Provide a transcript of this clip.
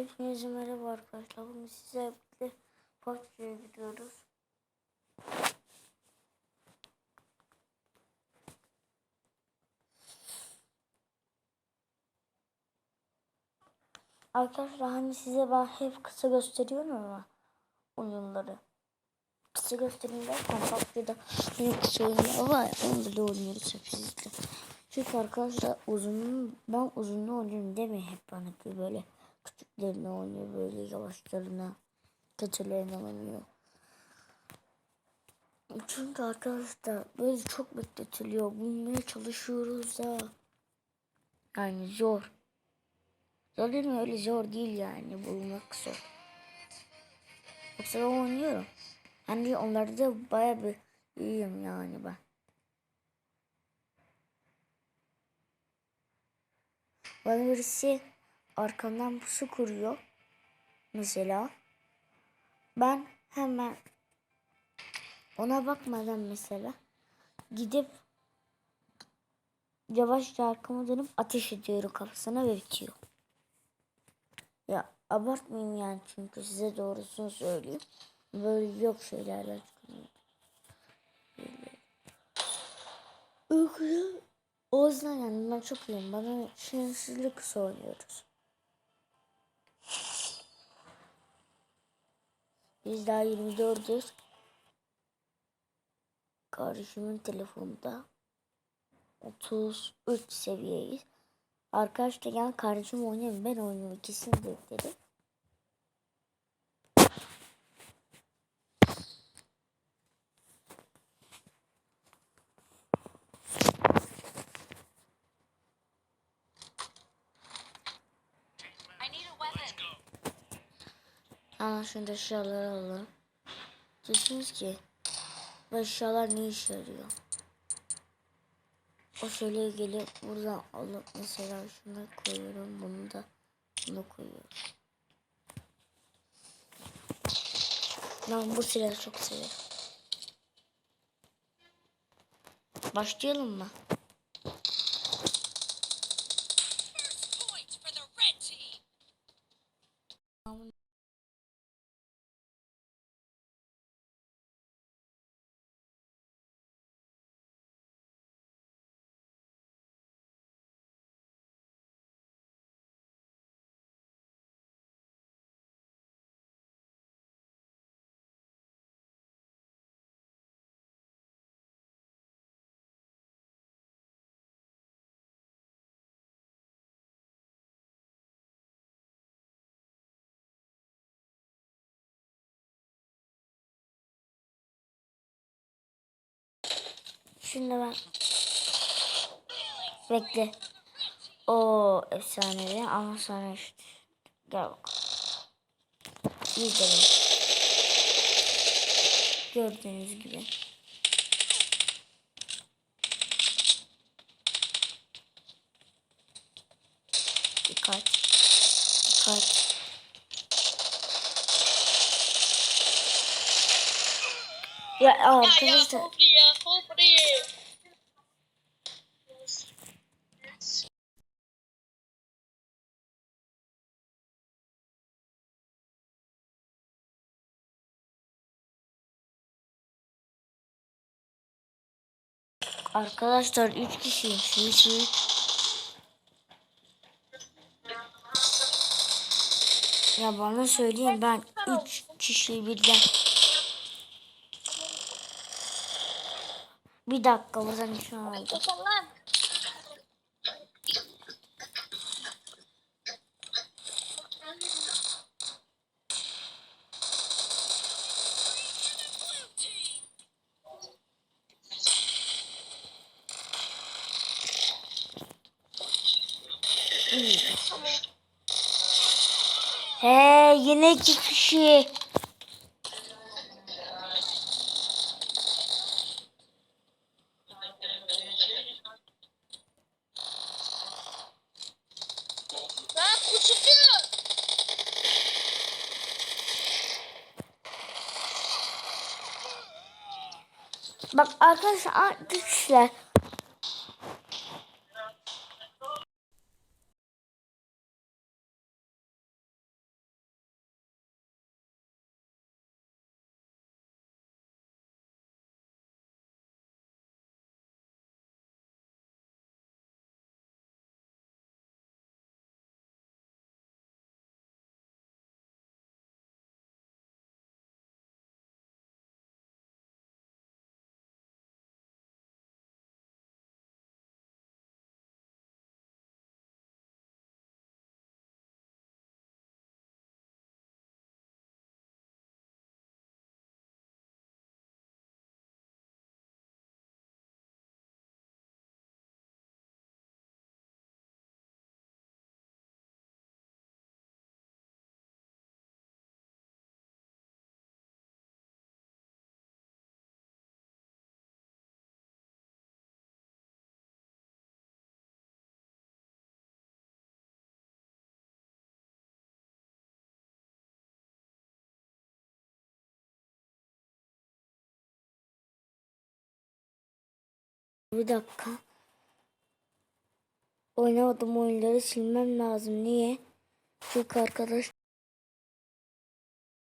Hepinize merhaba arkadaşlar. Bugün size birlikte PUBG'ye gidiyoruz. Arkadaşlar hani size ben hep kısa gösteriyorum ama oyunları. Kısa göstereyim derken PUBG'de yine kısa oyunlar var ya onları oynuyoruz hep sizle. Çünkü arkadaşlar uzun ben uzunlu oynuyorum demeyin hep bana böyle küçüklerini oynuyor böyle yavaşlarına kötülerini oynuyor. Çünkü arkadaşlar böyle çok bekletiliyor. Bulmaya çalışıyoruz da. Yani zor. Zor değil mi? Öyle zor değil yani. Bulmak zor. Yoksa ben oynuyorum. Hani onlarda baya bir iyiyim yani ben. Bana birisi arkamdan pusu kuruyor. Mesela. Ben hemen ona bakmadan mesela gidip yavaşça arkama dönüp ateş ediyorum kafasına ve bitiyor. Ya abartmayayım yani çünkü size doğrusunu söyleyeyim. Böyle yok şeylerle. Böyle. O yüzden yani ben çok iyiyim. Bana kısa oynuyoruz. Biz daha 24'üz. Kardeşimin telefonunda 33 seviyeyiz. Arkadaşlar gel kardeşim oynayayım ben oynuyorum ikisini de dedi. Ama şimdi eşyaları alalım. Diyorsunuz ki bu eşyalar ne işe yarıyor? O şöyle gelip buradan alıp mesela şunu koyuyorum bunu da bunu koyuyorum. Ben bu silahı çok severim. Başlayalım mı? Şimdi ben bekle. O efsanevi ama sonra işte gel bak. İzleyin. Gördüğünüz gibi. Dikkat. Dikkat. Ya arkadaşlar Arkadaşlar 3 kişiymiş. 3 3. Ya bana söyleyin ben 3 kişi birden. Bir dakika buradan şu an oldu. He yine iki kişi. Bak arkadaşlar arkadaşlar Bir dakika. Oynamadığım oyunları silmem lazım. Niye? Çünkü arkadaş